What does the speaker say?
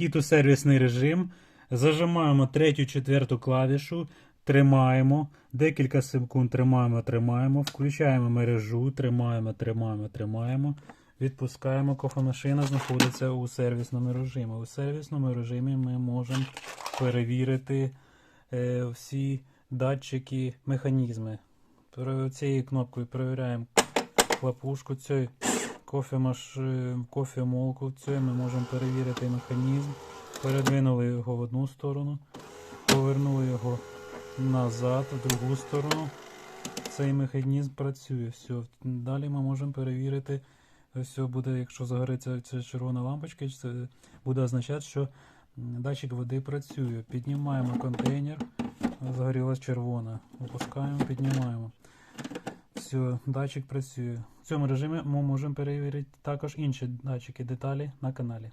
вхід у сервісний режим. Зажимаємо третю, четверту клавішу, тримаємо. Декілька секунд тримаємо, тримаємо. Включаємо мережу, тримаємо, тримаємо, тримаємо. Відпускаємо. Кофемашина знаходиться у сервісному режимі. У сервісному режимі ми можемо перевірити е, всі датчики, механізми. Цією кнопкою перевіряємо хлопушку цієї кофемаш... кофемолку. Цією ми можемо перевірити механізм. Передвинули його в одну сторону, повернули його назад, в другу сторону. Цей механізм працює. Все. Далі ми можемо перевірити. Все буде, якщо загориться ця червона лампочка, це буде означати, що датчик води працює. Піднімаємо контейнер, загорілась червона. Опускаємо, піднімаємо. Все, датчик працює. В цьому режимі ми можемо перевірити також інші датчики деталі на каналі.